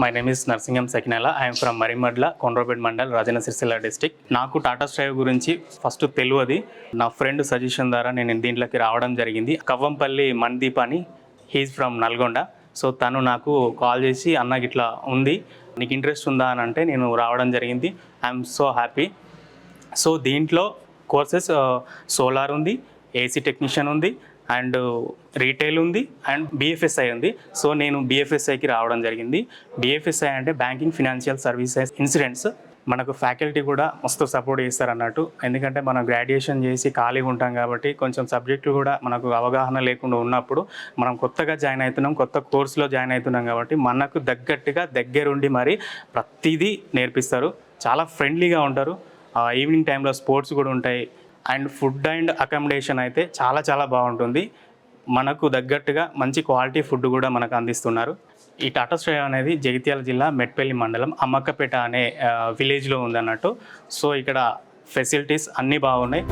My name is Narsingam Sakinala I am from Marimadla Kondrapet mandal Rajanna Sircilla district నాకు Tata strive గురించి first తెలియదు నా friend suggestion ద్వారా నేను దీంట్లోకి రావడం జరిగింది. కవ్వంపల్లి మన్దీప్ అని. హీజ్ ఫ్రమ్ నల్గొండ సో తను నాకు కాల్ చేసి అన్నకి ఇట్లా ఉంది. నీకు ఇంట్రెస్ట్ ఉందా? అని అంటే నేను రావడం జరిగింది. I am so happy so దీంట్లో కోర్సెస్ సోలార్ uh, ఉంది ఏసీ టెక్నీషియన్ ఉంది. అండ్ రీటైల్ ఉంది అండ్ బిఎఫ్ఎస్ఐ ఉంది. సో నేను బిఎఫ్ఎస్ఐకి రావడం జరిగింది. బిఎఫ్ఎస్ఐ అంటే బ్యాంకింగ్ ఫినాన్షియల్ సర్వీసెస్ ఇన్సూరెన్స్. మనకు ఫ్యాకల్టీ కూడా మస్తు సపోర్ట్ చేస్తారు అన్నట్టు. ఎందుకంటే మనం గ్రాడ్యుయేషన్ చేసి ఖాళీగా ఉంటాం కాబట్టి కొంచెం సబ్జెక్టులు కూడా మనకు అవగాహన లేకుండా ఉన్నప్పుడు మనం కొత్తగా జాయిన్ అవుతున్నాం కొత్త కోర్సులో జాయిన్ అవుతున్నాం కాబట్టి మనకు తగ్గట్టుగా దగ్గరుండి మరి ప్రతిదీ నేర్పిస్తారు. చాలా ఫ్రెండ్లీగా ఉంటారు. ఆ, ఈవినింగ్ టైంలో స్పోర్ట్స్ కూడా ఉంటాయి. అండ్ ఫుడ్ అండ్ అకామిడేషన్ అయితే చాలా చాలా బాగుంటుంది. మనకు తగ్గట్టుగా మంచి క్వాలిటీ ఫుడ్ కూడా మనకు అందిస్తున్నారు. ఈ టాటా స్ట్రై అనేది జగిత్యాల జిల్లా మెట్పల్లి మండలం అమ్మక్కపేట అనే విలేజ్లో ఉందన్నట్టు. సో ఇక్కడ ఫెసిలిటీస్ అన్నీ బాగున్నాయి.